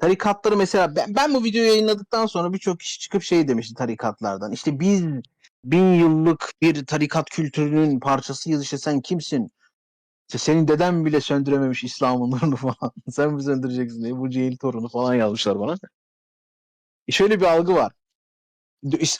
Tarikatları mesela ben, ben bu videoyu yayınladıktan sonra birçok kişi çıkıp şey demişti tarikatlardan. İşte biz bin yıllık bir tarikat kültürünün parçasıyız işte sen kimsin? İşte senin deden bile söndürememiş İslam'ın nurunu falan. sen mi söndüreceksin diye bu cehil torunu falan yazmışlar bana. E şöyle bir algı var.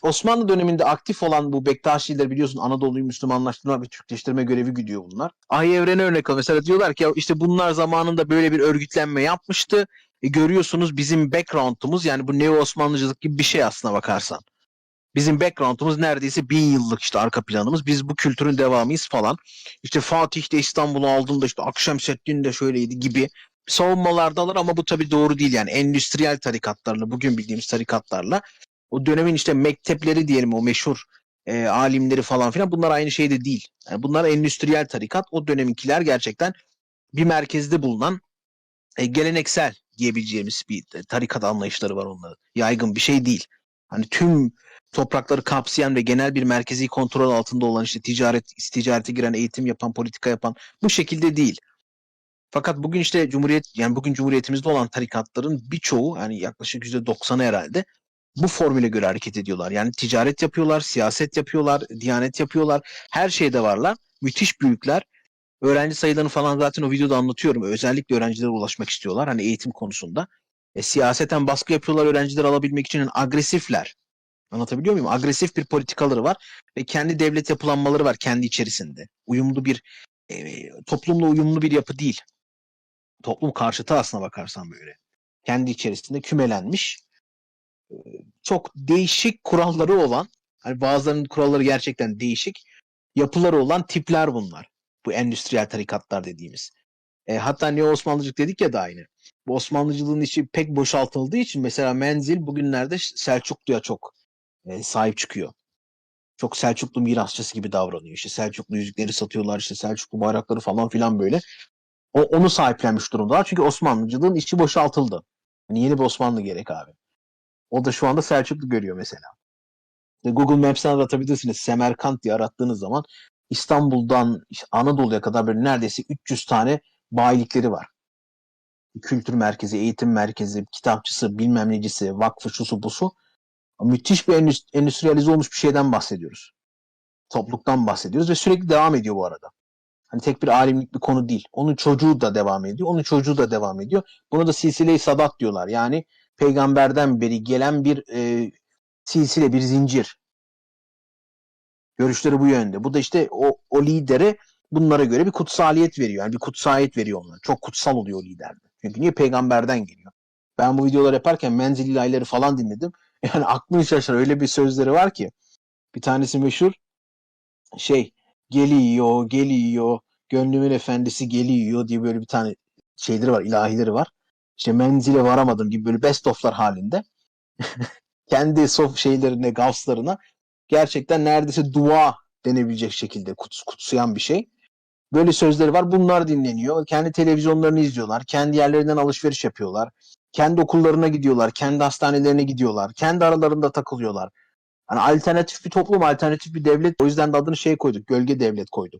Osmanlı döneminde aktif olan bu Bektaşiler biliyorsun Anadolu'yu Müslümanlaştırma ve Türkleştirme görevi gidiyor bunlar. Ay evrene örnek al. Mesela diyorlar ki ya işte bunlar zamanında böyle bir örgütlenme yapmıştı. E görüyorsunuz bizim background'umuz yani bu Neo Osmanlıcılık gibi bir şey aslına bakarsan. Bizim background'umuz neredeyse bin yıllık işte arka planımız. Biz bu kültürün devamıyız falan. İşte Fatih de İstanbul'u aldığında işte Akşemseddin de şöyleydi gibi savunmalardalar ama bu tabii doğru değil yani endüstriyel tarikatlarla bugün bildiğimiz tarikatlarla o dönemin işte mektepleri diyelim o meşhur e, alimleri falan filan bunlar aynı şey de değil. Yani bunlar endüstriyel tarikat. O döneminkiler gerçekten bir merkezde bulunan e, geleneksel diyebileceğimiz bir tarikat anlayışları var onların. Yaygın bir şey değil. Hani tüm toprakları kapsayan ve genel bir merkezi kontrol altında olan işte ticaret, ticarete giren, eğitim yapan, politika yapan bu şekilde değil. Fakat bugün işte Cumhuriyet yani bugün Cumhuriyetimizde olan tarikatların birçoğu yani yaklaşık %90'ı herhalde bu formüle göre hareket ediyorlar. Yani ticaret yapıyorlar, siyaset yapıyorlar, diyanet yapıyorlar. Her şeyde varlar. Müthiş büyükler. Öğrenci sayılarını falan zaten o videoda anlatıyorum. Özellikle öğrencilere ulaşmak istiyorlar. Hani eğitim konusunda. E, siyaseten baskı yapıyorlar öğrencileri alabilmek için. Yani agresifler. Anlatabiliyor muyum? Agresif bir politikaları var. Ve kendi devlet yapılanmaları var kendi içerisinde. Uyumlu bir e, toplumla uyumlu bir yapı değil. Toplum karşıtı aslına bakarsan böyle. Kendi içerisinde kümelenmiş çok değişik kuralları olan, hani bazılarının kuralları gerçekten değişik, yapıları olan tipler bunlar. Bu endüstriyel tarikatlar dediğimiz. E, hatta Neo Osmanlıcılık dedik ya da aynı. Bu Osmanlıcılığın içi pek boşaltıldığı için mesela Menzil bugünlerde Selçuklu'ya çok e, sahip çıkıyor. Çok Selçuklu mirasçısı gibi davranıyor. İşte Selçuklu yüzükleri satıyorlar, işte Selçuklu bayrakları falan filan böyle. O, onu sahiplenmiş durumdalar. Çünkü Osmanlıcılığın içi boşaltıldı. Yani yeni bir Osmanlı gerek abi. O da şu anda Selçuklu görüyor mesela. İşte Google Maps'ten aratabilirsiniz. Semerkant diye arattığınız zaman İstanbul'dan Anadolu'ya kadar böyle neredeyse 300 tane bayilikleri var. Kültür merkezi, eğitim merkezi, kitapçısı, bilmem necisi, vakfı, şusu, busu. Müthiş bir endüst- endüstriyalize olmuş bir şeyden bahsediyoruz. Topluluktan bahsediyoruz ve sürekli devam ediyor bu arada. Hani tek bir alimlik bir konu değil. Onun çocuğu da devam ediyor. Onun çocuğu da devam ediyor. Buna da silsile-i sadat diyorlar. Yani peygamberden beri gelen bir e, silsile, bir zincir. Görüşleri bu yönde. Bu da işte o, o lidere bunlara göre bir kutsaliyet veriyor. Yani bir kutsayet veriyor onlara. Çok kutsal oluyor o liderde. Çünkü niye? Peygamberden geliyor. Ben bu videoları yaparken menzil ilahileri falan dinledim. Yani aklın şaşır. Öyle bir sözleri var ki. Bir tanesi meşhur. Şey, geliyor, geliyor, gönlümün efendisi geliyor diye böyle bir tane şeyleri var, ilahileri var işte menzile varamadım gibi böyle best of'lar halinde kendi sof şeylerine, gavslarına gerçekten neredeyse dua denebilecek şekilde kuts kutsayan bir şey. Böyle sözleri var. Bunlar dinleniyor. Kendi televizyonlarını izliyorlar. Kendi yerlerinden alışveriş yapıyorlar. Kendi okullarına gidiyorlar. Kendi hastanelerine gidiyorlar. Kendi aralarında takılıyorlar. Hani alternatif bir toplum, alternatif bir devlet. O yüzden de adını şey koyduk. Gölge devlet koyduk.